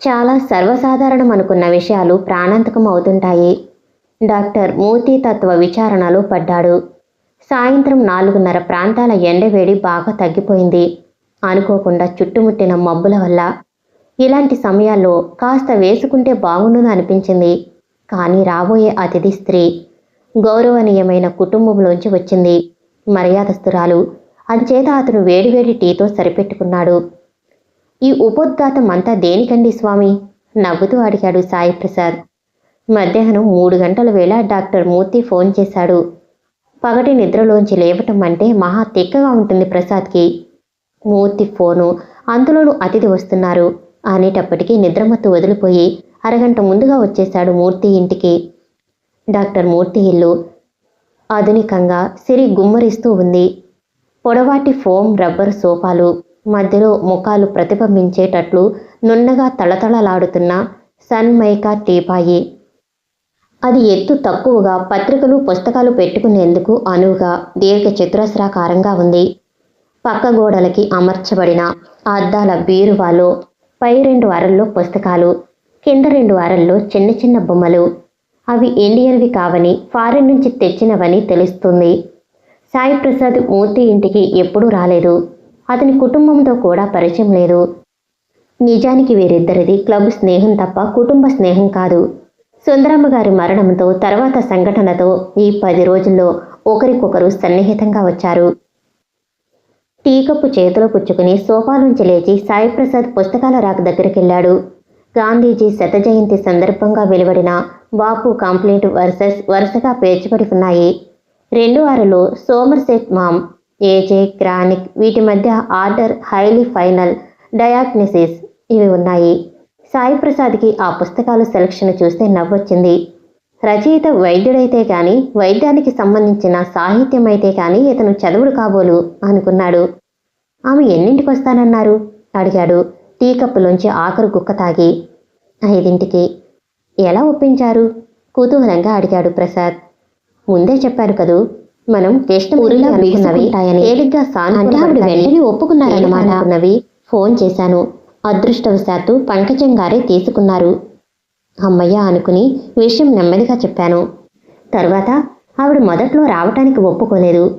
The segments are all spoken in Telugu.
చాలా సర్వసాధారణం అనుకున్న విషయాలు ప్రాణాంతకం అవుతుంటాయి. డాక్టర్ మూర్తి తత్వ విచారణలో పడ్డాడు. సాయంత్రం నాలుగున్నర ప్రాంతాల ఎండవేడి బాగా తగ్గిపోయింది. అనుకోకుండా చుట్టుముట్టిన మబ్బుల వల్ల. ఇలాంటి సమయాల్లో కాస్త వేసుకుంటే బాగుండును అనిపించింది. కానీ రాబోయే అతిథి స్త్రీ గౌరవనీయమైన కుటుంబంలోంచి వచ్చింది. మర్యాదస్తురాలు. అంచేత అతను వేడివేడి టీతో సరిపెట్టుకున్నాడు. ఈ ఉపోద్ఘాతం అంతా దేనికండి స్వామి? నవ్వుతూ అడిగాడు సాయి ప్రసాద్. మధ్యాహ్నం మూడు గంటల వేళ డాక్టర్ మూర్తి ఫోన్ చేశాడు. పగటి నిద్రలోంచి లేవటం అంటే మహా తిక్కగా ఉంటుంది ప్రసాద్కి. మూర్తి ఫోను అందులోనూ అతిథి వస్తున్నారు. అనేటప్పటికీ నిద్రమత్తు వదిలిపోయి అరగంట ముందుగా వచ్చేశాడు మూర్తి ఇంటికి. డాక్టర్ మూర్తి ఇల్లు ఆధునికంగా సిరి గుమ్మరిస్తూ ఉంది. పొడవాటి ఫోమ్ రబ్బర్ సోఫాలు మధ్యలో ముఖాలు ప్రతిబింబించేటట్లు నున్నగా తళతళలాడుతున్న సన్మైకా టీపాయి. అది ఎత్తు తక్కువగా పత్రికలు పుస్తకాలు పెట్టుకునేందుకు అనువుగా దీర్ఘ చతురస్రాకారంగా ఉంది. పక్క గోడలకి అమర్చబడిన అద్దాల బీరువాలో పై రెండు అరల్లో పుస్తకాలు కింద రెండు అరల్లో చిన్న చిన్న బొమ్మలు. అవి ఇండియన్వి కావని ఫారిన్ నుంచి తెచ్చినవని తెలుస్తుంది. సాయి ప్రసాద్ మూర్తి ఇంటికి ఎప్పుడూ రాలేదు. అతని కుటుంబంతో కూడా పరిచయం లేదు. నిజానికి వీరిద్దరిది క్లబ్ స్నేహం తప్ప కుటుంబ స్నేహం కాదు. సుందరమ్మ గారి మరణంతో తర్వాత సంఘటనతో ఈ పది రోజుల్లో ఒకరికొకరు సన్నిహితంగా వచ్చారు. టీకప్పు చేతిలో పుచ్చుకుని సోఫాలోంచి లేచి సాయిప్రసాద్ పుస్తకాల రాక దగ్గరికి వెళ్ళాడు గాంధీజీ శత జయంతి సందర్భంగా వెలువడిన బాపు కంప్లైంట్ వర్సెస్ వరుసగా పేర్చబడి ఉన్నాయి రెండు వారిలో సోమర్సెట్ మామ్ ఏజే గ్రానిక్ వీటి మధ్య ఆర్డర్ హైలీ ఫైనల్ డయాగ్నెసిస్ ఇవి ఉన్నాయి. సాయి ప్రసాద్కి ఆ పుస్తకాలు సెలక్షన్ చూస్తే నవ్వొచ్చింది. రచయిత వైద్యుడైతే కానీ వైద్యానికి సంబంధించిన సాహిత్యం అయితే కానీ ఇతను చదువుడు కాబోలు అనుకున్నాడు. ఆమె ఎన్నింటికి వస్తానన్నారు అడిగాడు. టీ కప్పులోంచి ఆఖరు గుక్క తాగి. ఐదింటికి. ఎలా ఒప్పించారు? కుతూహలంగా అడిగాడు ప్రసాద్. ముందే చెప్పారు కదూ? మనం కృష్ణపూరిలో అనుకున్నవి తేలిగ్గా అంటే ఆవిడ వెంటనే ఒప్పుకున్నారన్నమాట. అనుకున్నవి ఫోన్ చేశాను. అదృష్టవశాత్తు పంకజం గారే తీసుకున్నారు. అమ్మయ్య అనుకుని విషయం నెమ్మదిగా చెప్పాను. తర్వాత ఆవిడ మొదట్లో రావటానికి ఒప్పుకోలేదు.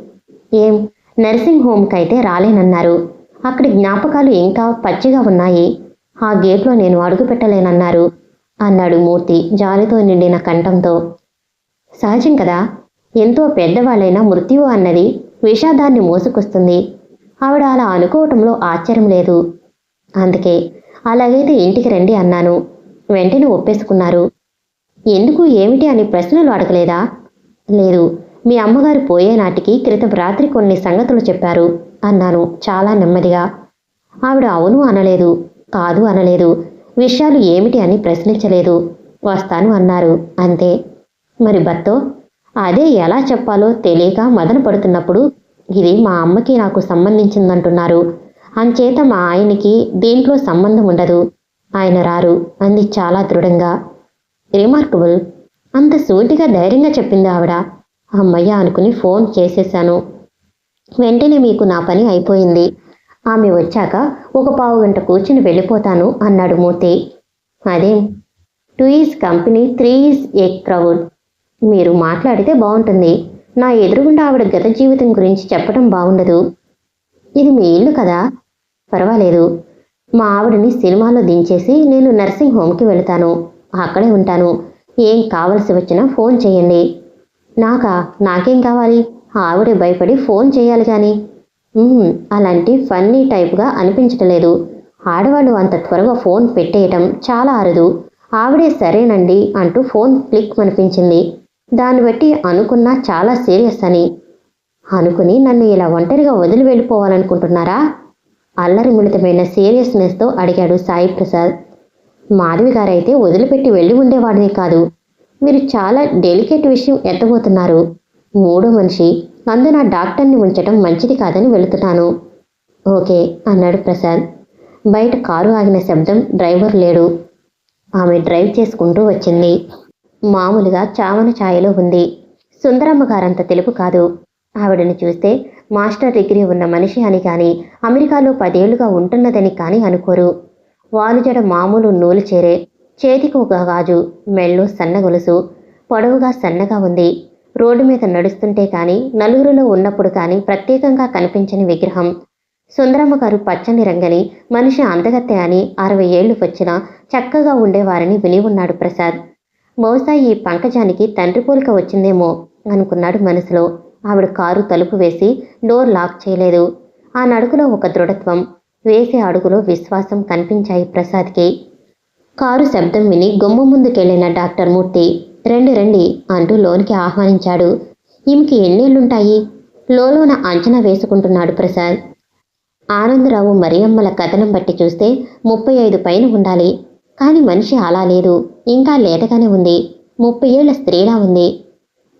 ఏం? నర్సింగ్ హోమ్కి అయితే రాలేనన్నారు. అక్కడి జ్ఞాపకాలు ఇంకా పచ్చిగా ఉన్నాయి. ఆ గేట్లో నేను అడుగు పెట్టలేనన్నారు అన్నాడు మూర్తి జాలితో నిండిన కంఠంతో. సహజం కదా? ఎంతో పెద్దవాళ్ళైన మృత్యువు అన్నది విషాదాన్ని మోసుకొస్తుంది. ఆవిడ అలా అనుకోవటంలో ఆశ్చర్యం లేదు. అందుకే అలాగైతే ఇంటికి రండి అన్నాను. వెంటనే ఒప్పేసుకున్నారు. ఎందుకు ఏమిటి అని ప్రశ్నలు అడగలేదా? లేదు మీ అమ్మగారు పోయే నాటికి క్రితం రాత్రి కొన్ని సంగతులు చెప్పారు అన్నాను చాలా నెమ్మదిగా. ఆవిడ అవును అనలేదు కాదు అనలేదు విషయాలు ఏమిటి అని ప్రశ్నించలేదు. వస్తాను అన్నారు అంతే. మరి భర్తో? అదే ఎలా చెప్పాలో తెలియక మదన పడుతున్నప్పుడు ఇది మా అమ్మకి నాకు సంబంధించిందంటున్నారు. అంచేత మా ఆయనకి దీంట్లో సంబంధం ఉండదు. ఆయన రారు అంది చాలా దృఢంగా. రిమార్కబుల్. అంత సూటిగా ధైర్యంగా చెప్పింది ఆవిడ. అమ్మయ్య అనుకుని ఫోన్ చేసేశాను. వెంటనే మీకు నా పని అయిపోయింది. ఆమె వచ్చాక ఒక పావు గంట కూర్చుని వెళ్ళిపోతాను అన్నాడు మూర్తి. అదేం two is company three is a crowd. మీరు మాట్లాడితే బాగుంటుంది. నా ఎదురుగుండా ఆవిడ గత జీవితం గురించి చెప్పడం బాగుండదు. ఇది మీ ఇల్లు కదా? పర్వాలేదు. మా ఆవిడని సినిమాలో దించేసి నేను నర్సింగ్ హోమ్కి వెళతాను. అక్కడే ఉంటాను. ఏం కావలసి వచ్చినా ఫోన్ చేయండి. నాకా? నాకేం కావాలి? ఆవిడే భయపడి ఫోన్ చేయాలి కానీ అలాంటి ఫన్నీ టైప్గా అనిపించటలేదు. ఆడవాళ్ళు అంత త్వరగా ఫోన్ పెట్టేయటం చాలా అరుదు. ఆవిడే సరేనండి అంటూ ఫోన్ క్లిక్ అనిపించింది దాన్ని బట్టి అనుకున్నా చాలా సీరియస్ అని. అనుకుని నన్ను ఇలా ఒంటరిగా వదిలి వెళ్ళిపోవాలనుకుంటున్నారా? అల్లరి మిళితమైన సీరియస్నెస్తో అడిగాడు సాయి ప్రసాద్. మాధవి గారైతే వదిలిపెట్టి వెళ్ళి ఉండేవాడిని కాదు. మీరు చాలా డెలికేట్ విషయం ఎత్తబోతున్నారు. మూడో మనిషి అందున డాక్టర్ని ఉంచడం మంచిది కాదని వెళుతున్నాను. ఓకే అన్నాడు ప్రసాద్. బయట కారు ఆగిన శబ్దం డ్రైవర్ లేడు. ఆమె డ్రైవ్ చేసుకుంటూ వచ్చింది. మామూలుగా చావన ఛాయలో ఉంది. సుందరమ్మ గారంత తెలుపు కాదు. ఆవిడని చూస్తే మాస్టర్ డిగ్రీ ఉన్న మనిషి అని కానీ అమెరికాలో పదేళ్ళుగా ఉంటున్నదని కానీ అనుకోరు. వాలుజడ మామూలు నూలు చేరే చేతికి ఒక గాజు మెళ్ళు సన్న గొలుసు పొడవుగా సన్నగా ఉంది. రోడ్డు మీద నడుస్తుంటే కానీ నలుగురిలో ఉన్నప్పుడు కానీ ప్రత్యేకంగా కనిపించని విగ్రహం. సుందరమ్మ గారు పచ్చని రంగని మనిషి అందగత్తె అని అరవై ఏళ్ళు వచ్చినా చక్కగా ఉండేవారని విని ఉన్నాడు ప్రసాద్. బహుశా ఈ పంకజానికి తండ్రి పోలిక వచ్చిందేమో అనుకున్నాడు మనసులో. ఆవిడ కారు తలుపు వేసి డోర్ లాక్ చేయలేదు. ఆ నడుకులో ఒక దృఢత్వం వేసే అడుగులో విశ్వాసం కనిపించాయి ప్రసాద్కి. కారు శబ్దం విని గుమ్మ ముందుకెళ్ళిన డాక్టర్ మూర్తి రండి రండి అంటూ లోనికి ఆహ్వానించాడు. ఈమెకి ఎన్నేళ్ళుంటాయి లోలోన అంచనా వేసుకుంటున్నాడు ప్రసాద్. ఆనందరావు మరియమ్మల కథనం బట్టి చూస్తే ముప్పై ఐదు పైన ఉండాలి. కానీ మనిషి అలా లేదు. ఇంకా లేతగానే ఉంది. ముప్పై ఏళ్ళ స్త్రీలా ఉంది.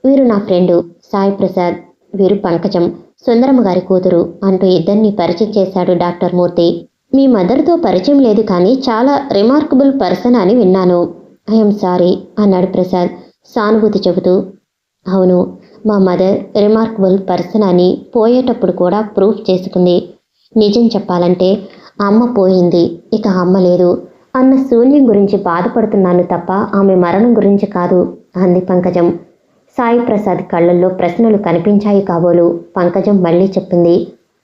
వీరు నా ఫ్రెండు. సాయి ప్రసాద్. వీరు పంకజం. సుందరమ్మ గారి కూతురు అంటూ ఇద్దరిని పరిచయం చేశాడు డాక్టర్ మూర్తి. మీ మదర్తో పరిచయం లేదు కానీ చాలా రిమార్కబుల్ పర్సన్ అని విన్నాను. ఐఎమ్ సారీ అన్నాడు ప్రసాద్ సానుభూతి చెబుతూ. అవును మా మదర్ రిమార్కబుల్ పర్సన్ అని పోయేటప్పుడు కూడా ప్రూఫ్ చేసుకుంది. నిజం చెప్పాలంటే అమ్మ పోయింది. ఇక అమ్మ లేదు. అన్న శూన్యం గురించి బాధపడుతున్నాను తప్ప ఆమె మరణం గురించి కాదు అంది పంకజం. సాయి ప్రసాద్ కళ్ళల్లో ప్రశ్నలు కనిపించాయి కాబోలు. పంకజం మళ్ళీ చెప్పింది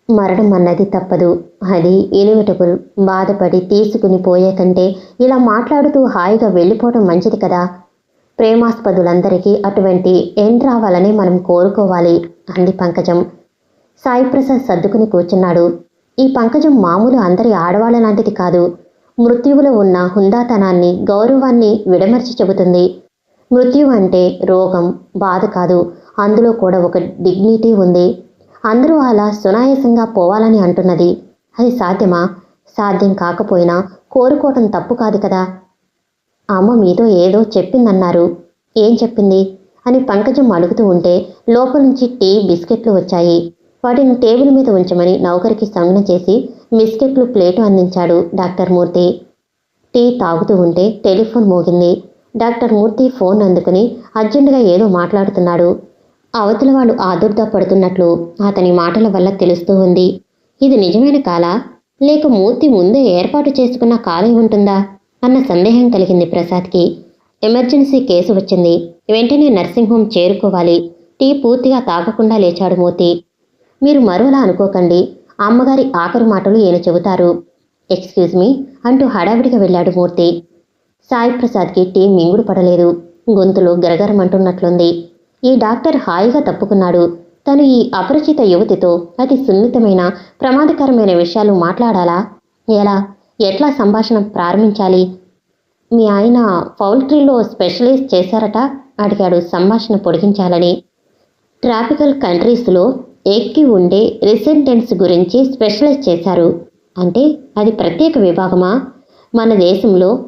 మరణం అన్నది తప్పదు. అది ఇనివిటబుల్ బాధపడి తీసుకుని పోయే కంటే ఇలా మాట్లాడుతూ హాయిగా వెళ్ళిపోవడం మంచిది కదా. ప్రేమాస్పదులందరికీ అటువంటి ఎండ్ రావాలని మనం కోరుకోవాలి అంది పంకజం. సాయి ప్రసాద్ సర్దుకుని కూర్చున్నాడు. ఈ పంకజం మామూలు అందరి ఆడవాళ్ళ లాంటిది కాదు. మృత్యువులో ఉన్న హుందాతనాన్ని గౌరవాన్ని విడమర్చి చెబుతుంది. మృత్యు అంటే రోగం బాధ కాదు. అందులో కూడా ఒక డిగ్నిటీ ఉంది. అందరూ అలా సునాయాసంగా పోవాలని అంటున్నది. అది సాధ్యమా? సాధ్యం కాకపోయినా కోరుకోవటం తప్పు కాదు కదా? అమ్మ మీతో ఏదో చెప్పిందన్నారు. ఏం చెప్పింది? అని పంకజం అడుగుతూ ఉంటే లోపల నుంచి టీ బిస్కెట్లు వచ్చాయి. వాటిని టేబుల్ మీద ఉంచమని నౌకరికి సంజ్ఞ చేసి బిస్కెట్లు ప్లేటు అందించాడు డాక్టర్ మూర్తి. టీ తాగుతూ ఉంటే టెలిఫోన్ మోగింది. డాక్టర్ మూర్తి ఫోన్ అందుకుని అర్జెంటుగా ఏదో మాట్లాడుతున్నాడు. అవతల వాళ్ళు ఆదుర్దా పడుతున్నట్లు అతని మాటల వల్ల తెలుస్తూ ఉంది. ఇది నిజమైన కాలా? లేక మూర్తి ముందే ఏర్పాటు చేసుకున్న కాలే ఉంటుందా? అన్న సందేహం కలిగింది ప్రసాద్కి. ఎమర్జెన్సీ కేసు వచ్చింది. వెంటనే నర్సింగ్ హోమ్ చేరుకోవాలి. టీ పూర్తిగా తాగకుండా లేచాడు మూర్తి. మీరు మరోలా అనుకోకండి. అమ్మగారి ఆఖరి మాటలు ఈయన చెబుతారు. ఎక్స్క్యూజ్ మీ అంటూ హడావిడిగా వెళ్ళాడు మూర్తి. సాయి ప్రసాద్కి టీ మింగుడు పడలేదు. గొంతులో గరగరమంటున్నట్లుంది ఈ డాక్టర్ హాయిగా తప్పుకున్నాడు. తను ఈ అపరిచిత యువతితో అతి సున్నితమైన ప్రమాదకరమైన విషయాలు మాట్లాడాలా? ఎలా? ఎట్లా సంభాషణ ప్రారంభించాలి? మీ ఆయన పౌల్ట్రీలో స్పెషలైజ్ చేశారట? అడిగాడు సంభాషణ పొడిగించాలని. ట్రాపికల్ కంట్రీస్లో ఎక్కి ఉండే రెసిడెంట్స్ గురించి స్పెషలైజ్ చేశారు. అంటే అది ప్రత్యేక విభాగమా? మన దేశంలో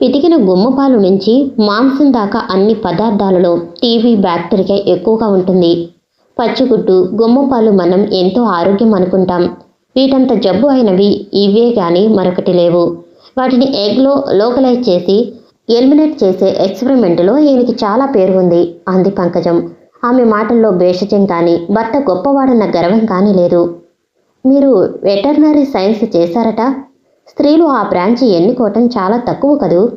పితికిన గుమ్మపాలు నుంచి మాంసం దాకా అన్ని పదార్థాలలో టీవీ బ్యాక్టీరియా ఎక్కువగా ఉంటుంది. పచ్చిగుడ్డు గుమ్మపాలు మనం ఎంతో ఆరోగ్యం అనుకుంటాం. వీటంత జబ్బు అయినవి ఇవే కానీ మరొకటి లేవు. వాటిని ఎగ్లో లోకలైజ్ చేసి ఎలిమినేట్ చేసే ఎక్స్పెరిమెంట్లో ఈయనకి చాలా పేరు ఉంది. అంది పంకజం. ఆమె మాటల్లో భేషజం కానీ భర్త గొప్పవాడన్న గర్వం కానీ లేదు మీరు వెటర్నరీ సైన్స్ చేశారట? స్త్రీలు ఆ బ్రాంచి ఎన్నుకోవటం చాలా తక్కువ కదూ?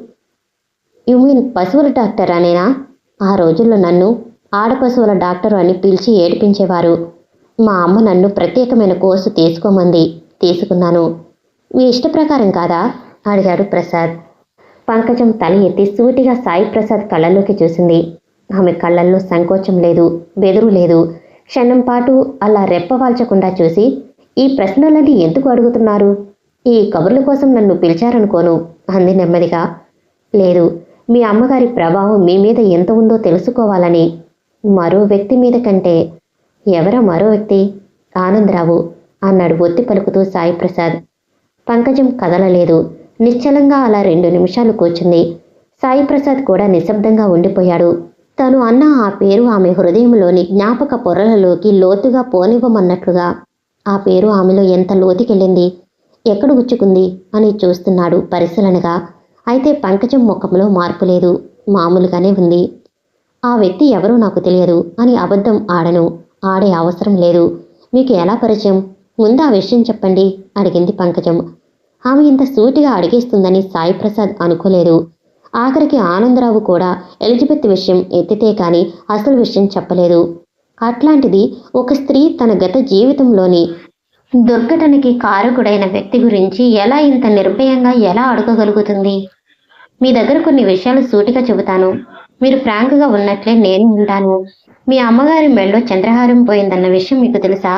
యు మీన్ పశువుల డాక్టర్ అనేనా? ఆ రోజుల్లో నన్ను ఆడపశువుల డాక్టర్ అని పిలిచి ఏడిపించేవారు. మా అమ్మ నన్ను ప్రత్యేకమైన కోర్సు తీసుకోమంది తీసుకున్నాను. మీ ఇష్ట ప్రకారం కాదా? అడిగాడు ప్రసాద్. పంకజం తల ఎత్తి సూటిగా సాయి ప్రసాద్ కళ్ళల్లోకి చూసింది. ఆమె కళ్ళల్లో సంకోచం లేదు బెదురు లేదు. క్షణం పాటు అలా రెప్పవాల్చకుండా చూసి ఈ ప్రశ్నలన్నీ ఎందుకు అడుగుతున్నారు? ఈ కబుర్ల కోసం నన్ను పిలిచారనుకోను అంది నెమ్మదిగా. లేదు మీ అమ్మగారి ప్రభావం మీ మీద ఎంత ఉందో తెలుసుకోవాలని. మరో వ్యక్తి మీద కంటే ఎవరా మరో వ్యక్తి? ఆనందరావు అన్నాడు ఒత్తి పలుకుతూ సాయి ప్రసాద్. పంకజం కదలలేదు. నిశ్చలంగా అలా రెండు నిమిషాలు కూర్చుంది. సాయి ప్రసాద్ కూడా నిశ్శబ్దంగా ఉండిపోయాడు. తను అన్న ఆ పేరు ఆమె హృదయంలోని జ్ఞాపక పొరలలోకి లోతుగా పోనివ్వమన్నట్లుగా. ఆ పేరు ఆమెలో ఎంత లోతుకెళ్ళింది? ఎక్కడ గుచ్చుకుంది? అని చూస్తున్నాడు పరిశీలనగా. అయితే పంకజం ముఖంలో మార్పు లేదు. మామూలుగానే ఉంది. ఆ వ్యక్తి ఎవరో నాకు తెలియదు అని అబద్ధం ఆడను. ఆడే అవసరం లేదు. మీకు ఎలా పరిచయం? ముందు ఆ విషయం చెప్పండి అడిగింది పంకజం. ఆమె ఇంత సూటిగా అడిగేస్తుందని సాయిప్రసాద్ అనుకోలేదు. ఆఖరికి ఆనందరావు కూడా ఎలిజబెత్ విషయం ఎత్తితే కానీ అసలు విషయం చెప్పలేదు. అట్లాంటిది ఒక స్త్రీ తన గత జీవితంలోని దుర్ఘటనకి కారకుడైన వ్యక్తి గురించి ఎలా ఇంత నిర్భయంగా ఎలా అడగగలుగుతుంది? మీ దగ్గర కొన్ని విషయాలు సూటిగా చెబుతాను. మీరు ఫ్రాంక్గా ఉన్నట్లే నేను ఉంటాను. మీ అమ్మగారి మెళ్ళో చంద్రహారం పోయిందన్న విషయం మీకు తెలుసా?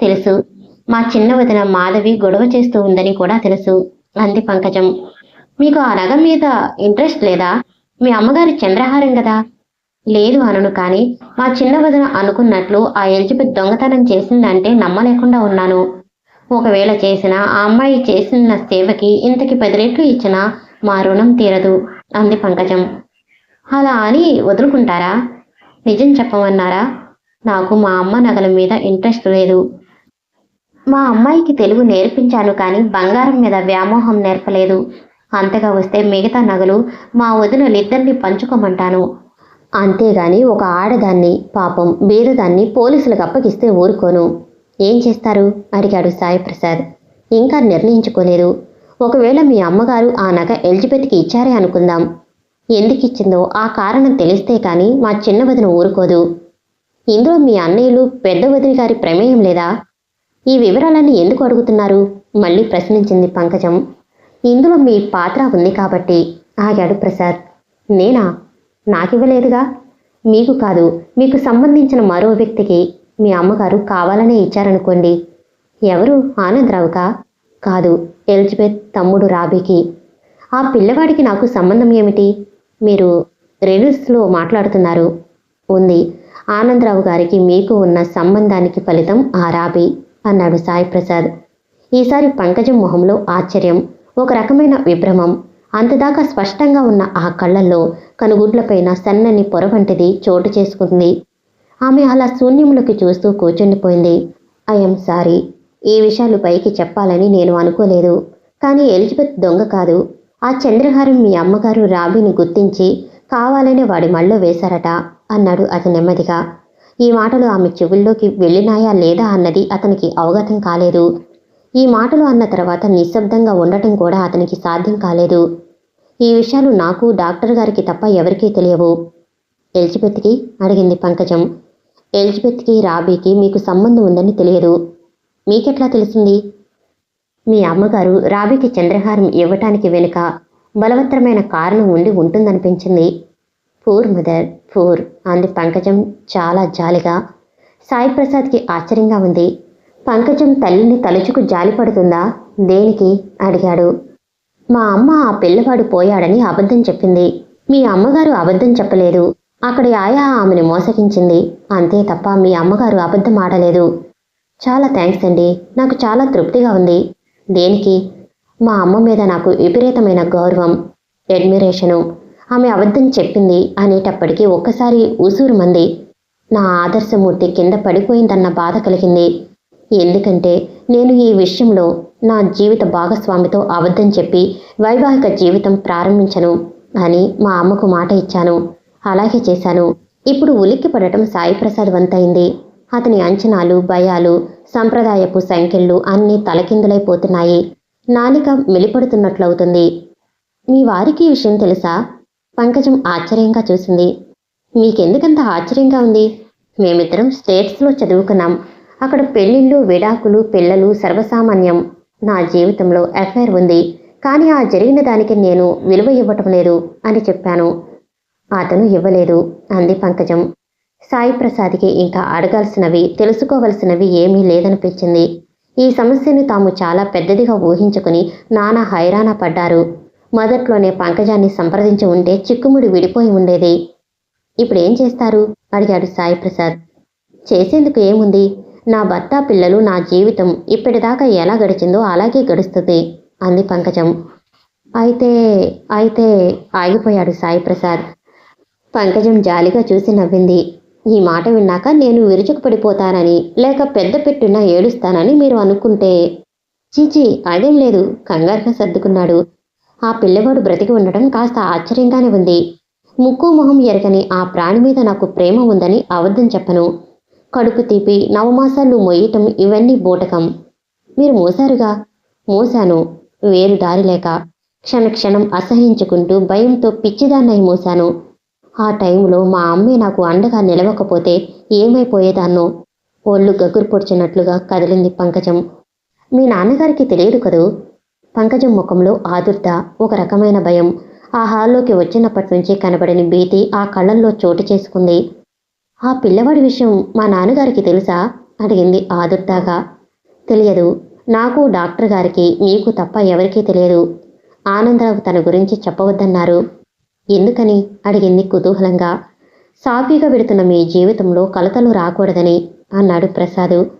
తెలుసు. మా చిన్న వదిన మాధవి గొడవ చేస్తూ ఉందని కూడా తెలుసు. అంది పంకజం. మీకు ఆ నగ మీద ఇంట్రెస్ట్ లేదా? మీ అమ్మగారి చంద్రహారం కదా? లేదు అనను కానీ మా చిన్న వదిన అనుకున్నట్లు ఆ ఎలిజబెత్ దొంగతనం చేసిందంటే నమ్మలేకుండా ఉన్నాను. ఒకవేళ చేసిన ఆ అమ్మాయి చేసిన సేవకి ఇంతకి పది రెట్లు ఇచ్చినా మా రుణం తీరదు అంది పంకజం. అలా అని వదులుకుంటారా? నిజం చెప్పమన్నారా? నాకు మా అమ్మ నగల మీద ఇంట్రెస్ట్ లేదు. మా అమ్మాయికి తెలుగు నేర్పించాను కానీ బంగారం మీద వ్యామోహం నేర్పలేదు. అంతగా వస్తే మిగతా నగలు మా వదినలిద్దరిని పంచుకోమంటాను. అంతేగాని ఒక ఆడదాన్ని పాపం బీదదాన్ని పోలీసులకు అప్పగిస్తే ఊరుకోను. ఏం చేస్తారు? అడిగాడు సాయి ప్రసాద్. ఇంకా నిర్ణయించుకోలేదు. ఒకవేళ మీ అమ్మగారు ఆ నగ ఎలిజబెత్కి ఇచ్చారే అనుకుందాం. ఎందుకు ఇచ్చిందో ఆ కారణం తెలిస్తే కానీ మా చిన్న వదిన ఊరుకోదు. ఇందులో మీ అన్నయ్యలు పెద్ద వదిన గారి ప్రమేయం లేదా? ఈ వివరాలన్నీ ఎందుకు అడుగుతున్నారు? మళ్ళీ ప్రశ్నించింది పంకజం. ఇందులో మీ పాత్ర ఉంది కాబట్టి ఆగాడు ప్రసాద్. నేనా? నాకివ్వలేదుగా. మీకు కాదు మీకు సంబంధించిన మరో వ్యక్తికి మీ అమ్మగారు కావాలనే ఇచ్చారనుకోండి. ఎవరు? ఆనందరావుకా? కాదు ఎలిజబెత్ తమ్ముడు రాబీకి. ఆ పిల్లవాడికి నాకు సంబంధం ఏమిటి? మీరు రెడిల్స్లో మాట్లాడుతున్నారు. ఉంది. ఆనందరావు గారికి మీకు ఉన్న సంబంధానికి ఫలితం ఆ రాబీ అన్నాడు సాయి ప్రసాద్. ఈసారి పంకజం మొహంలో ఆశ్చర్యం. ఒక రకమైన విభ్రమం. అంతదాకా స్పష్టంగా ఉన్న ఆ కళ్ళల్లో కనుగుడ్లపైన సన్నని పొర వంటిది చోటు చేసుకుంది. ఆమె అలా శూన్యంలోకి చూస్తూ కూర్చుండిపోయింది. I'm sorry. ఈ విషయాలు పైకి చెప్పాలని నేను అనుకోలేదు. కానీ ఎలిజబెత్ దొంగ కాదు. ఆ చంద్రహారం మీ అమ్మగారు రాబీని గుర్తించి కావాలనే వాడి మళ్ళో వేశారట అన్నాడు అతను నెమ్మదిగా. ఈ మాటలు ఆమె చెవుల్లోకి వెళ్ళినాయా లేదా అన్నది అతనికి అవగతం కాలేదు. ఈ మాటలు అన్న తర్వాత నిశ్శబ్దంగా ఉండటం కూడా అతనికి సాధ్యం కాలేదు. ఈ విషయాలు నాకు డాక్టర్ గారికి తప్ప ఎవరికీ తెలియవు. ఎలిజబెత్కి అడిగింది పంకజం. ఎలిజబెత్కి రాబీకి మీకు సంబంధం ఉందని తెలియదు. మీకెట్లా తెలిసింది? మీ అమ్మగారు రాబీకి చంద్రహారం ఇవ్వటానికి వెనుక బలవంతమైన కారణం ఉండి ఉంటుందనిపించింది. పూర్ మదర్ పూర్ అంది పంకజం చాలా జాలిగా. సాయి ప్రసాద్కి ఆశ్చర్యంగా ఉంది. పంకజం తల్లిని తలుచుకు జాలిపడుతుందా దేనికి? అడిగాడు. మా అమ్మ ఆ పిల్లవాడు పోయాడని అబద్ధం చెప్పింది. మీ అమ్మగారు అబద్ధం చెప్పలేదు. అక్కడి ఆయా ఆమెను మోసగించింది. అంతే తప్ప మీ అమ్మగారు అబద్ధం ఆడలేదు. చాలా థ్యాంక్స్ అండి. నాకు చాలా తృప్తిగా ఉంది. దేనికి? మా అమ్మ మీద నాకు విపరీతమైన గౌరవం అడ్మిరేషను. ఆమె అబద్ధం చెప్పింది అనేటప్పటికీ ఒక్కసారి ఉసూరు మంది నా ఆదర్శమూర్తి కింద పడిపోయిందన్న బాధ కలిగింది. ఎందుకంటే నేను ఈ విషయంలో నా జీవిత భాగస్వామితో అబద్ధం చెప్పి వైవాహిక జీవితం ప్రారంభించను అని మా అమ్మకు మాట ఇచ్చాను. అలాగే చేశాను. ఇప్పుడు ఉలిక్కి పడటం సాయిప్రసాద్ వంతైంది. అతని అంచనాలు భయాలు సంప్రదాయపు సంఖ్యలు అన్నీ తలకిందులైపోతున్నాయి నాలిక మెలిపడుతున్నట్లవుతుంది. మీ వారికి ఈ విషయం తెలుసా? పంకజం ఆశ్చర్యంగా చూసింది. మీకెందుకంత ఆశ్చర్యంగా ఉంది? మేమిద్దరం స్టేట్స్లో చదువుకున్నాం. అక్కడ పెళ్ళిళ్ళు విడాకులు పిల్లలు సర్వసామాన్యం. నా జీవితంలో ఎఫ్ఐఆర్ ఉంది కానీ ఆ జరిగిన దానికి నేను విలువ ఇవ్వటం లేదు అని చెప్పాను. అతను ఇవ్వలేదు అంది పంకజం. సాయి ప్రసాద్కి ఇంకా అడగాల్సినవి తెలుసుకోవలసినవి ఏమీ లేదనిపించింది. ఈ సమస్యను తాము చాలా పెద్దదిగా ఊహించుకుని నానా హైరాణ పడ్డారు. మొదట్లోనే పంకజాన్ని సంప్రదించి ఉంటే చిక్కుముడి విడిపోయి ఉండేది. ఇప్పుడు ఏం చేస్తారు? అడిగాడు సాయి ప్రసాద్. చేసేందుకు ఏముంది? నా భర్త పిల్లలు నా జీవితం ఇప్పటిదాకా ఎలా గడిచిందో అలాగే గడుస్తుంది అంది పంకజం. అయితే అయితే ఆగిపోయాడు సాయి ప్రసాద్. పంకజం జాలిగా చూసి నవ్వింది. ఈ మాట విన్నాక నేను విరుచుకుపడిపోతానని లేక పెద్ద పెట్టున ఏడుస్తానని మీరు అనుకుంటే. చీచి అదేం లేదు కంగారుగా సర్దుకున్నాడు. ఆ పిల్లవాడు బ్రతికి ఉండటం కాస్త ఆశ్చర్యంగానే ఉంది. ముక్కు మొహం ఎరగని ఆ ప్రాణి మీద నాకు ప్రేమ ఉందని అబద్ధం చెప్పను. కడుపు తీపి నవమాసాలు మొయ్యటం ఇవన్నీ బూటకం. మీరు మోసారుగా? మోసాను. వేరు దారి లేక. క్షణక్షణం అసహించుకుంటూ భయంతో పిచ్చిదాన్నై మూశాను ఆ టైంలో మా అమ్మే నాకు అండగా నిలవకపోతే ఏమైపోయేదాన్నో? ఒళ్ళు గగురు పొడిచినట్లుగా కదిలింది పంకజం. మీ నాన్నగారికి తెలియదు కదూ? పంకజం ముఖంలో ఆదుర్త ఒక రకమైన భయం. ఆ హాల్లోకి వచ్చినప్పటి నుంచి కనబడిన భీతి ఆ కళ్ళల్లో చోటు చేసుకుంది. ఆ పిల్లవాడి విషయం మా నాన్నగారికి తెలుసా? అడిగింది ఆదుర్తాగా తెలియదు. నాకు డాక్టర్ గారికి మీకు తప్ప ఎవరికీ తెలియదు. ఆనందరావు తన గురించి చెప్పవద్దన్నారు. ఎందుకని? అడిగింది కుతూహలంగా. సాఫీగా పెడుతున్న మీ జీవితంలో కలతలు రాకూడదని అన్నాడు ప్రసాదు.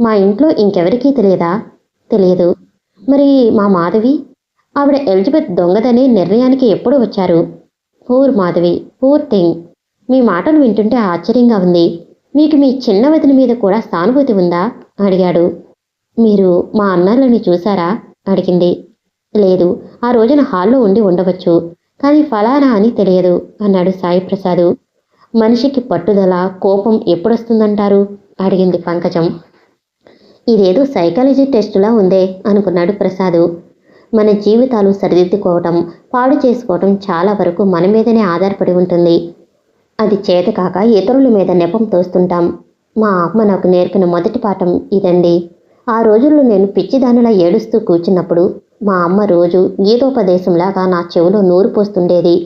మా ఇంట్లో ఇంకెవరికీ తెలియదా? తెలియదు. మరి మా మాధవి? ఆవిడ ఎలిజబెత్ దొంగదనే నిర్ణయానికి ఎప్పుడు వచ్చారు? పూర్ మాధవి పూర్ థింగ్ మీ మాటలు వింటుంటే ఆశ్చర్యంగా ఉంది. మీకు మీ చిన్న వదిన మీద కూడా సానుభూతి ఉందా? అడిగాడు. మీరు మా అన్నాలని చూసారా అడిగింది. లేదు ఆ రోజున హాల్లో ఉండి ఉండవచ్చు. కానీ ఫలానా అని తెలియదు అన్నాడు సాయి ప్రసాదు మనిషికి పట్టుదల కోపం ఎప్పుడొస్తుందంటారు? అడిగింది పంకజం. ఇదేదో సైకాలజీ టెస్టులా ఉందే అనుకున్నాడు ప్రసాదు. మన జీవితాలు సరిదిద్దుకోవటం పాడు చేసుకోవటం చాలా వరకు మన మీదనే ఆధారపడి ఉంటుంది. అది చేతకాక ఇతరుల మీద నెపం తోస్తుంటాం. మా అమ్మ నాకు నేర్పిన మొదటి పాఠం ఇదండి. ఆ రోజుల్లో నేను పిచ్చిదానిలా ఏడుస్తూ కూర్చున్నప్పుడు మా అమ్మ రోజు గీతోపదేశంలాగా నా చెవిలో నూరు పోస్తుండేది.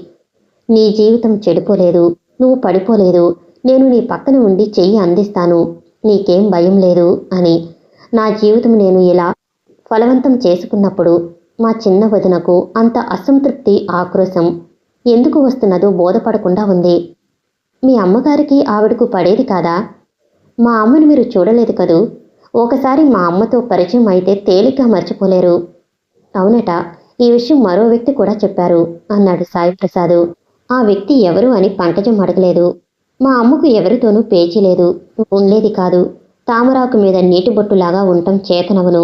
నీ జీవితం చెడిపోలేదు నువ్వు పడిపోలేదు నేను నీ పక్కన ఉండి చెయ్యి అందిస్తాను నీకేం భయం లేదు అని. నా జీవితం నేను ఇలా ఫలవంతం చేసుకున్నప్పుడు మా చిన్న వదినకు అంత అసంతృప్తి ఆక్రోశం ఎందుకు వస్తున్నదో బోధపడకుండా ఉంది. మీ అమ్మగారికి ఆవిడకు పడేది కాదా? మా అమ్మని మీరు చూడలేదు కదూ? ఒకసారి మా అమ్మతో పరిచయం అయితే తేలిగ్గా మర్చిపోలేరు. అవునట ఈ విషయం మరో వ్యక్తి కూడా చెప్పారు అన్నాడు సాయి ప్రసాదు. ఆ వ్యక్తి ఎవరు అని పంకజం అడగలేదు. మా అమ్మకు ఎవరితోనూ పేచీ లేదు ఉండేది కాదు. తామరాకు మీద నీటి బొట్టులాగా ఉండటం చేతనవను.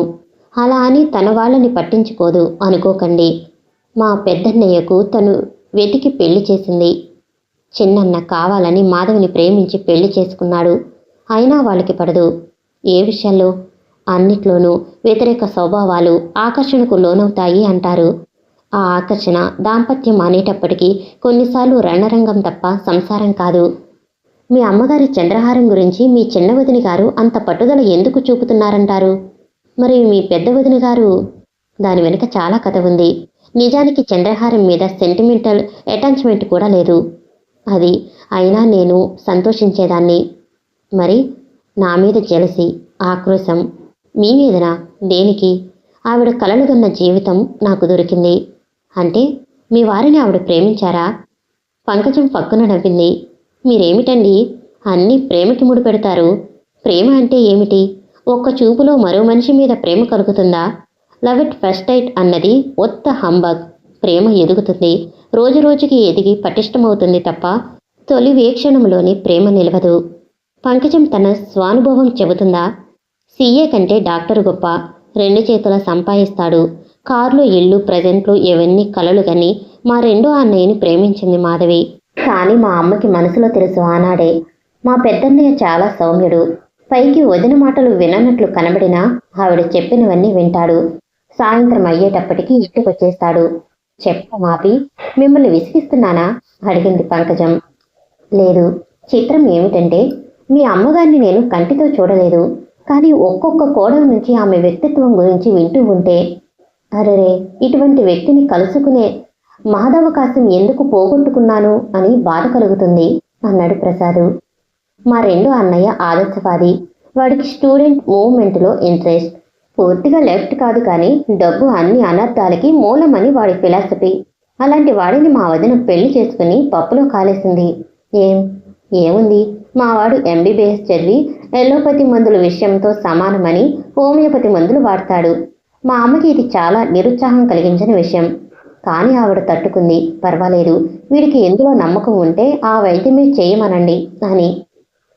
అలా అని తన వాళ్ళని పట్టించుకోదు అనుకోకండి. మా పెద్దన్నయ్యకు తను వెతికి పెళ్ళి చేసింది. చిన్నన్న కావాలని మాధవిని ప్రేమించి పెళ్ళి చేసుకున్నాడు. అయినా వాళ్ళకి పడదు. ఏ విషయంలో? అన్నిట్లోనూ వ్యతిరేక స్వభావాలు ఆకర్షణకు లోనవుతాయి అంటారు. ఆ ఆకర్షణ దాంపత్యం అనేటప్పటికీ కొన్నిసార్లు రణరంగం తప్ప సంసారం కాదు. మీ అమ్మగారి చంద్రహారం గురించి మీ చిన్న వదిన గారు అంత పట్టుదల ఎందుకు చూపుతున్నారంటారు? మరి మీ పెద్ద వదిన గారు? దాని వెనుక చాలా కథ ఉంది. నిజానికి చంద్రహారం మీద సెంటిమెంటల్ అటాచ్మెంట్ కూడా లేదు. అది. అయినా నేను సంతోషించేదాన్ని. మరి నా మీద జలసి ఆక్రోశం మీ మీదనా? దేనికి? ఆవిడ కలలుగన్న జీవితం నాకు దొరికింది. అంటే మీ వారిని ఆవిడ ప్రేమించారా? పంకజం పక్కన నవ్వింది. మీరేమిటండి? అన్నీ ప్రేమకి ముడిపెడతారు ప్రేమ అంటే ఏమిటి? ఒక్క చూపులో మరో మనిషి మీద ప్రేమ కలుగుతుందా? లవ్ ఇట్ ఫస్ట్ డైట్ అన్నది ఒత్త హంబగ్. ప్రేమ ఎదుగుతుంది. రోజు రోజుకి ఎదిగి పటిష్టమవుతుంది తప్ప తొలి వీక్షణంలోని ప్రేమ నిలవదు. పంకజం తన స్వానుభవం చెబుతుందా? సీఏ కంటే డాక్టర్ గొప్ప. రెండు చేతుల సంపాదిస్తాడు. కార్లు ఇల్లు ప్రజెంట్లు ఇవన్నీ కలలు గని మా రెండో అన్నయ్యని ప్రేమించింది మాధవి. కానీ మా అమ్మకి మనసులో తెలుసు ఆనాడే. మా పెద్దన్నయ్య చాలా సౌమ్యుడు. పైకి వదిన మాటలు విననట్లు కనబడినా ఆవిడ చెప్పినవన్నీ వింటాడు. సాయంత్రం అయ్యేటప్పటికి ఇంటికొచ్చేస్తాడు. చెప్ప మాపి మిమ్మల్ని విసిగిస్తున్నానా? అడిగింది పంకజం. లేదు చిత్రం ఏమిటంటే మీ అమ్మగారిని నేను కంటితో చూడలేదు కానీ ఒక్కొక్క కోణం నుంచి ఆమె వ్యక్తిత్వం గురించి వింటూ ఉంటే అరెరే ఇటువంటి వ్యక్తిని కలుసుకునే మహదవకాశం ఎందుకు పోగొట్టుకున్నాను అని బాధ కలుగుతుంది అన్నాడు ప్రసాదు. మా రెండో అన్నయ్య ఆదర్శవాది వాడికి స్టూడెంట్ మూవ్మెంట్లో ఇంట్రెస్ట్. పూర్తిగా లెఫ్ట్ కాదు కానీ డబ్బు అన్ని అనర్థాలకి మూలమని వాడి ఫిలాసఫీ. అలాంటి వాడిని మా వదిన పెళ్ళి చేసుకుని పప్పులో కాలేసింది. ఏం? ఏముంది? మావాడు ఎంబీబీఎస్ చదివి ఎల్లోపతి మందుల విషయంతో సమానమని హోమియోపతి మందులు వాడతాడు. మా అమ్మకి ఇది చాలా నిరుత్సాహం కలిగించిన విషయం. కానీ ఆవిడ తట్టుకుంది. పర్వాలేదు. వీడికి ఎందులో నమ్మకం ఉంటే ఆ వైద్యమే చేయమనండి అని.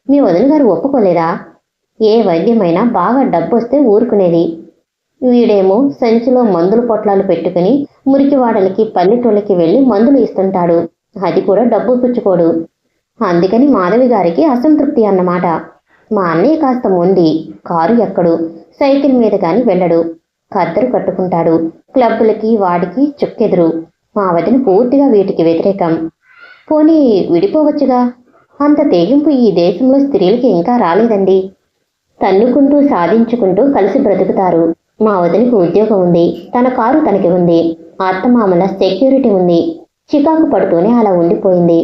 మీ వదిన గారు ఒప్పుకోలేదా? ఏ వైద్యమైనా బాగా డబ్బొస్తే ఊరుకునేది. వీడేమో సంచిలో మందుల పొట్లాలు పెట్టుకుని మురికివాడలకి పల్లెటూళ్ళకి వెళ్ళి మందులు ఇస్తుంటాడు. అది కూడా డబ్బు పుచ్చుకోడు. అందుకని మాధవి గారికి అసంతృప్తి అన్నమాట. మా అన్నయ్య కాస్త మొండి కారు ఎక్కడు సైకిల్ మీద కానీ వెళ్ళడు. కద్దరు కట్టుకుంటాడు. క్లబ్బులకి వాడికి చుక్కెదురు. మా వదిన పూర్తిగా వీటికి వ్యతిరేకం. పోనీ విడిపోవచ్చుగా? అంత తెగింపు ఈ దేశంలో స్త్రీలకి ఇంకా రాలేదండి. తన్నుకుంటూ సాధించుకుంటూ కలిసి బ్రతుకుతారు. మా వదిలికి ఉద్యోగం ఉంది. తన కారు తనకి ఉంది. అత్తమామల సెక్యూరిటీ ఉంది. చికాకు పడుతూనే అలా ఉండిపోయింది.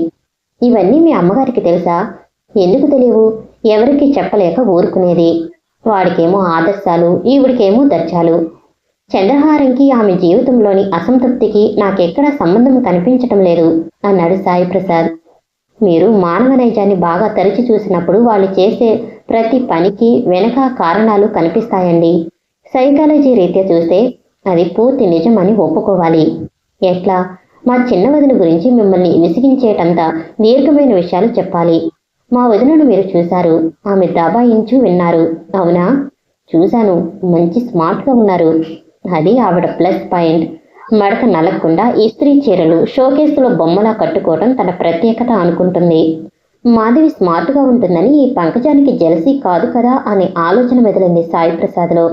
ఇవన్నీ మీ అమ్మగారికి తెలుసా? ఎందుకు తెలియవు? ఎవరికి చెప్పలేక ఊరుకునేది. వాడికేమో ఆదర్శాలు ఈవిడికేమో దర్చాలు చంద్రహారంకి ఆమె జీవితంలోని అసంతృప్తికి నాకెక్కడా సంబంధం కనిపించటం లేదు అన్నాడు సాయి ప్రసాద్ మీరు మానవ నైజాన్ని బాగా తరచి చూసినప్పుడు వాళ్ళు చేసే ప్రతి పనికి వెనక కారణాలు కనిపిస్తాయండి. సైకాలజీ రీత్యా చూస్తే అది పూర్తి నిజమని ఒప్పుకోవాలి. ఎట్లా? మా చిన్న వదిన గురించి మిమ్మల్ని విసిగించేటంత దీర్ఘమైన విషయాలు చెప్పాలి. మా వదినను మీరు చూశారు. ఆమె దబాయించు విన్నారు. అవునా? చూశాను. మంచి స్మార్ట్గా ఉన్నారు. అది ఆవిడ ప్లస్ పాయింట్. మడత నలగకుండా ఇస్త్రీ చీరలు షోకేసులో బొమ్మలా కట్టుకోవడం తన ప్రత్యేకత అనుకుంటుంది. మాధవి స్మార్ట్గా ఉంటుందని ఈ పంకజానికి జలసీ కాదు కదా అనే ఆలోచన మెదిలింది సాయి ప్రసాద్లో.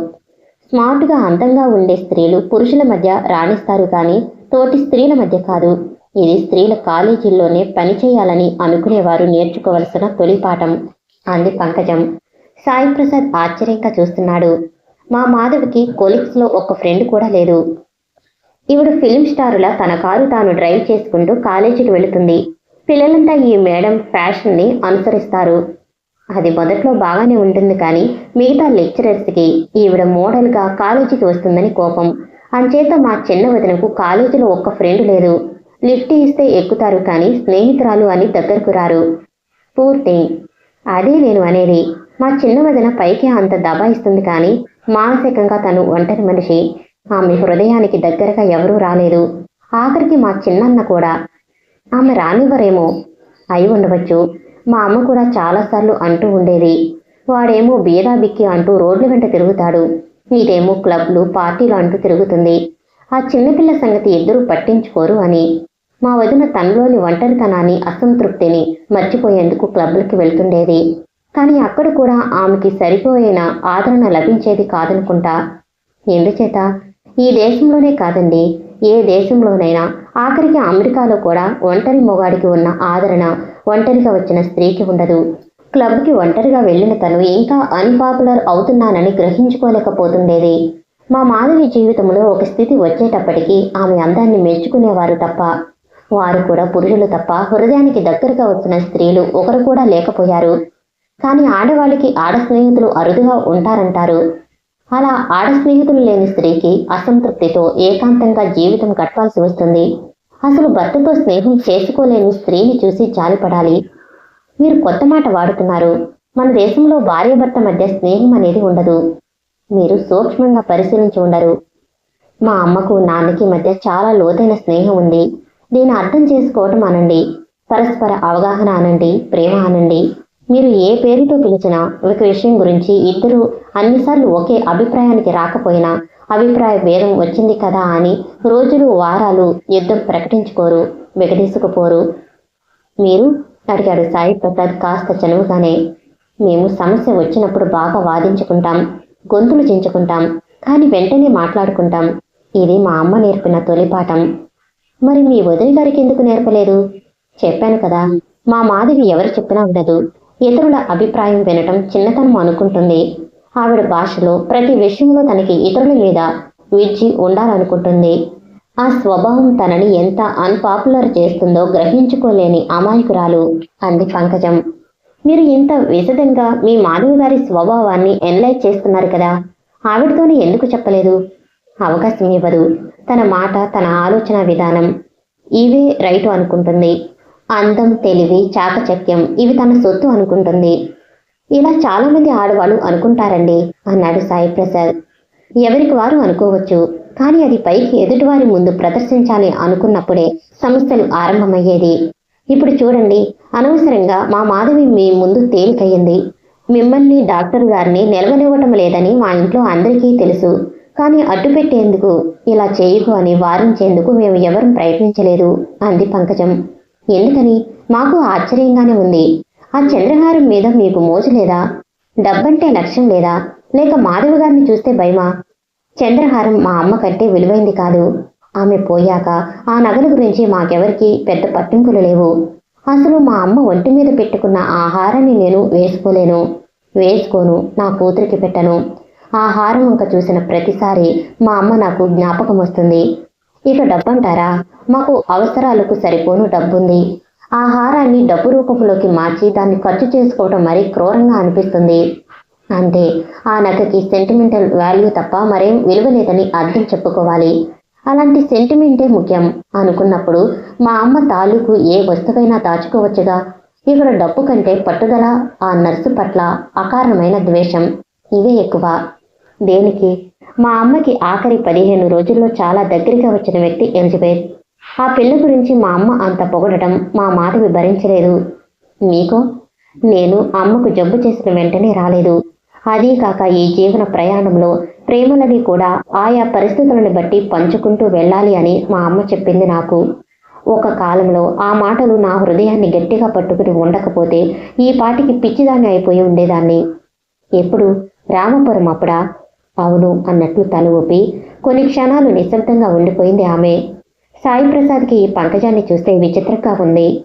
స్మార్ట్గా అందంగా ఉండే స్త్రీలు పురుషుల మధ్య రాణిస్తారు కానీ తోటి స్త్రీల మధ్య కాదు. ఇది స్త్రీల కాలేజీల్లోనే పనిచేయాలని అనుకునేవారు నేర్చుకోవలసిన తొలి పాఠం. అంది పంకజం. సాయి ప్రసాద్ ఆశ్చర్యంగా చూస్తున్నాడు. మా మాధవికి కొలిక్స్లో ఒక ఫ్రెండ్ కూడా లేదు. ఇవిడు ఫిల్మ్ స్టారులా తన కారు తాను డ్రైవ్ చేసుకుంటూ కాలేజీకి వెళుతుంది. పిల్లలంతా ఈ మేడం ఫ్యాషన్ని అనుసరిస్తారు. అది మొదట్లో బాగానే ఉంటుంది కానీ మిగతా లెక్చరర్స్కి ఈవిడ మోడల్గా కాలేజీకి వస్తుందని కోపం. అంచేత మా చిన్న వదినకు కాలేజీలో ఒక్క ఫ్రెండ్ లేదు. లిఫ్ట్ ఇస్తే ఎక్కుతారు కానీ స్నేహితురాలు అని దగ్గరకు రారు. పూర్తి అదే నేను అనేది. మా చిన్న వదిన పైకి అంత దబాయిస్తుంది కానీ మానసికంగా తను ఒంటరి మనిషి. ఆమె హృదయానికి దగ్గరగా ఎవరూ రాలేదు. ఆఖరికి మా చిన్నన్న కూడా ఆమె రానివ్వరేమో. అయి ఉండవచ్చు. మా అమ్మ కూడా చాలాసార్లు అంటూ ఉండేది. వాడేమో బీదా బిక్కి అంటూ రోడ్ల వెంట తిరుగుతాడు. ఇదేమో క్లబ్లు పార్టీలు అంటూ తిరుగుతుంది. ఆ చిన్నపిల్ల సంగతి ఇద్దరూ పట్టించుకోరు అని. మా వదిన తనలోని ఒంటరితనాన్ని అసంతృప్తిని మర్చిపోయేందుకు క్లబ్లకి వెళ్తుండేది. కానీ అక్కడ కూడా ఆమెకి సరిపోయిన ఆదరణ లభించేది కాదనుకుంటా. ఎందుచేత? ఈ దేశంలోనే కాదండి. ఏ దేశంలోనైనా ఆఖరికి అమెరికాలో కూడా ఒంటరి మొగాడికి ఉన్న ఆదరణ ఒంటరిగా వచ్చిన స్త్రీకి ఉండదు. క్లబ్కి ఒంటరిగా వెళ్ళిన తను ఇంకా అన్పాపులర్ అవుతున్నానని గ్రహించుకోలేకపోతుండేది. మా మాధవి జీవితంలో ఒక స్థితి వచ్చేటప్పటికీ ఆమె అందాన్ని మెచ్చుకునేవారు తప్ప వారు కూడా పురుషులు తప్ప హృదయానికి దగ్గరగా వచ్చిన స్త్రీలు ఒకరు కూడా లేకపోయారు. కానీ ఆడవాళ్ళకి ఆడ స్నేహితులు అరుదుగా ఉంటారంటారు. అలా ఆడ స్నేహితులు లేని స్త్రీకి అసంతృప్తితో ఏకాంతంగా జీవితం గడపాల్సి వస్తుంది. అసలు భర్తతో స్నేహం చేసుకోలేని స్త్రీని చూసి జాలిపడాలి. మీరు కొత్త మాట వాడుతున్నారు. మన దేశంలో భార్యాభర్త మధ్య స్నేహం అనేది ఉండదు. మీరు సూక్ష్మంగా పరిశీలించి ఉండరు. మా అమ్మకు నాన్నకి మధ్య చాలా లోతైన స్నేహం ఉంది. దీన్ని అర్థం చేసుకోవటం అనండి. పరస్పర అవగాహన అనండి. ప్రేమ అనండి. మీరు ఏ పేరుతో పిలిచినా ఒక విషయం గురించి ఇద్దరు అన్నిసార్లు ఒకే అభిప్రాయానికి రాకపోయినా అభిప్రాయ భేదం వచ్చింది కదా అని రోజులు వారాలు యుద్ధం ప్రకటించుకోరు విగదీసుకుపోరు మీరు అడిగాడు సాయి ప్రసాద్ కాస్త చనువుగానే. మేము సమస్య వచ్చినప్పుడు బాగా వాదించుకుంటాం గొంతులు చించుకుంటాం కానీ వెంటనే మాట్లాడుకుంటాం. ఇది మా అమ్మ నేర్పిన తొలి పాఠం. మరి మీ వదిలి గారికి ఎందుకు నేర్పలేదు? చెప్పాను కదా మా మాధవి ఎవరు చెప్పినా ఉండదు ఇతరుల అభిప్రాయం వినటం చిన్నతనం అనుకుంటుంది. ఆవిడ భాషలో ప్రతి విషయంలో తనకి ఇతరుల మీద విజ్జి ఉండాలనుకుంటుంది. ఆ స్వభావం తనని ఎంత అన్పాపులర్ చేస్తుందో గ్రహించుకోలేని అమాయకురాలు. అంది పంకజం. మీరు ఇంత విశదంగా మీ మాధవి గారి స్వభావాన్ని ఎన్లైజ్ చేస్తున్నారు కదా. ఆవిడతోనే ఎందుకు చెప్పలేదు? అవకాశం ఇవ్వదు. తన మాట తన ఆలోచన విధానం ఇవే రైటు అనుకుంటుంది. అందం తెలివి చాకచక్యం ఇవి తన సొత్తు అనుకుంటుంది. ఇలా చాలామంది ఆడవాళ్ళు అనుకుంటారండి అన్నాడు సాయి ప్రసాద్. ఎవరికి వారు అనుకోవచ్చు కానీ అది పైకి ఎదుటివారి ముందు ప్రదర్శించాలి అనుకున్నప్పుడే సమస్యలు ఆరంభమయ్యేది. ఇప్పుడు చూడండి అనవసరంగా మా మాధవి మీ ముందు తేలికయ్యింది మిమ్మల్ని డాక్టర్ గారిని నిలవనివ్వటం లేదని మా ఇంట్లో అందరికీ తెలుసు కానీ అడ్డుపెట్టేందుకు ఇలా చేయకు అని వారించేందుకు మేము ఎవరూ ప్రయత్నించలేదు అంది పంకజం. ఎందుకని? మాకు ఆశ్చర్యంగానే ఉంది. ఆ చంద్రహారం మీద మీకు మోజు లేదా? డబ్బంటే లక్ష్యం లేదా? లేక మాధవి గారిని చూస్తే భయమా? చంద్రహారం మా అమ్మ కంటే విలువైంది కాదు. ఆమె పోయాక ఆ నగల గురించి మాకెవరికి పెద్ద పట్టింపులు లేవు. అసలు మా అమ్మ ఒంటి మీద పెట్టుకున్న ఆహారాన్ని నేను వేసుకోలేను. వేసుకోను నా కూతురికి పెట్టను. ఆహారం హారం వంక చూసిన ప్రతిసారి మా అమ్మ నాకు జ్ఞాపకం వస్తుంది. ఇక డబ్బంటారా? మాకు అవసరాలకు సరిపోను డబ్బుంది. ఆహారాన్ని డబ్బు రూపంలోకి మార్చి దాన్ని ఖర్చు చేసుకోవడం మరీ క్రూరంగా అనిపిస్తుంది. అంతే. ఆ నగకి సెంటిమెంటల్ వాల్యూ తప్ప మరేం విలువ లేదని అర్థం చెప్పుకోవాలి. అలాంటి సెంటిమెంటే ముఖ్యం అనుకున్నప్పుడు మా అమ్మ తాలూకు ఏ వస్తువైనా దాచుకోవచ్చుగా. ఇక్కడ డబ్బు కంటే పట్టుదల ఆ నర్సు పట్ల అకారణమైన ద్వేషం. ఇవే ఎక్కువ. దేనికి? మా అమ్మకి ఆఖరి పదిహేను రోజుల్లో చాలా దగ్గరగా వచ్చిన వ్యక్తి ఎలిజబెత్. ఆ పిల్ల గురించి మా అమ్మ అంత పొగడటం మా మాటవి భరించలేదు. మీకు నేను అమ్మకు జబ్బు చేసిన వెంటనే రాలేదు. అదీ కాక ఈ జీవన ప్రయాణంలో ప్రేమలని కూడా ఆయా పరిస్థితులను బట్టి పంచుకుంటూ వెళ్ళాలి అని మా అమ్మ చెప్పింది నాకు. ఒక కాలంలో ఆ మాటలు నా హృదయాన్ని గట్టిగా పట్టుకుని ఉండకపోతే ఈ పాటికి పిచ్చిదాన్ని అయిపోయి ఉండేదాన్ని. ఎప్పుడు? రామపురం అప్పుడా? అవును అన్నట్లు తల ఊపి కొన్ని క్షణాలు నిశ్శబ్దంగా ఉండిపోయింది ఆమె. సాయి ప్రసాద్కి ఈ పంకజాన్ని చూస్తే విచిత్రంగా ఉంది.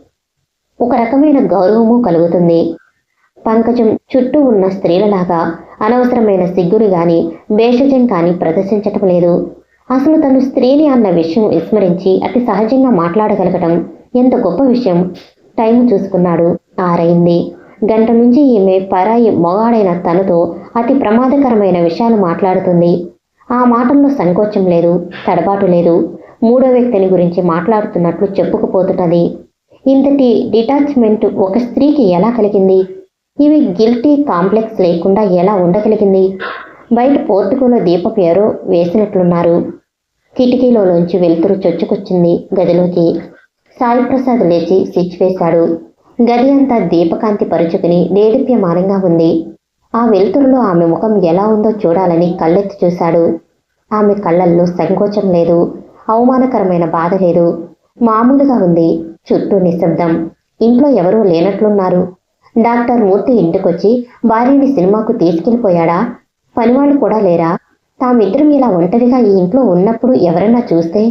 ఒక రకమైన గౌరవము కలుగుతుంది. పంకజం చుట్టూ ఉన్న స్త్రీలలాగా అనవసరమైన సిగ్గురు గాని భేషజం కాని ప్రదర్శించటం లేదు. అసలు తను స్త్రీని అన్న విషయం విస్మరించి అతి సహజంగా మాట్లాడగలగటం ఎంత గొప్ప విషయం. టైం చూసుకున్నాడు. ఆరైంది. గంట నుంచి ఈమె పరాయి మొగాడైన తనతో అతి ప్రమాదకరమైన విషయాలు మాట్లాడుతుంది. ఆ మాటల్లో సంకోచం లేదు తడబాటు లేదు. మూడో వ్యక్తిని గురించి మాట్లాడుతున్నట్లు చెప్పుకుపోతున్నది. ఇంతటి డిటాచ్మెంట్ ఒక స్త్రీకి ఎలా కలిగింది? ఇవి గిల్టీ కాంప్లెక్స్ లేకుండా ఎలా ఉండగలిగింది? బయట పోర్టుకోలో దీపపు ఎవరో వేసినట్లున్నారు. కిటికీలోంచి వెలుతురు చొచ్చుకొచ్చింది గదిలోకి. సాయి ప్రసాద్ లేచి స్విచ్ వేశాడు. గది అంతా దీపకాంతి పరుచుకుని దేదీప్యమానంగా ఉంది. ఆ వెలుతురులో ఆమె ముఖం ఎలా ఉందో చూడాలని కళ్ళెత్తి చూశాడు. ఆమె కళ్ళల్లో సంకోచం లేదు అవమానకరమైన బాధ లేదు. మామూలుగా ఉంది చుట్టూ నిశ్శబ్దం. ఇంట్లో ఎవరూ లేనట్లున్నారు. డాక్టర్ మూర్తి ఇంటికొచ్చి భార్యని సినిమాకు తీసుకెళ్ళిపోయాడా? పనివాళ్ళు కూడా లేరా? తామిద్దరం ఇలా ఒంటరిగా ఈ ఇంట్లో ఉన్నప్పుడు ఎవరైనా చూస్తే?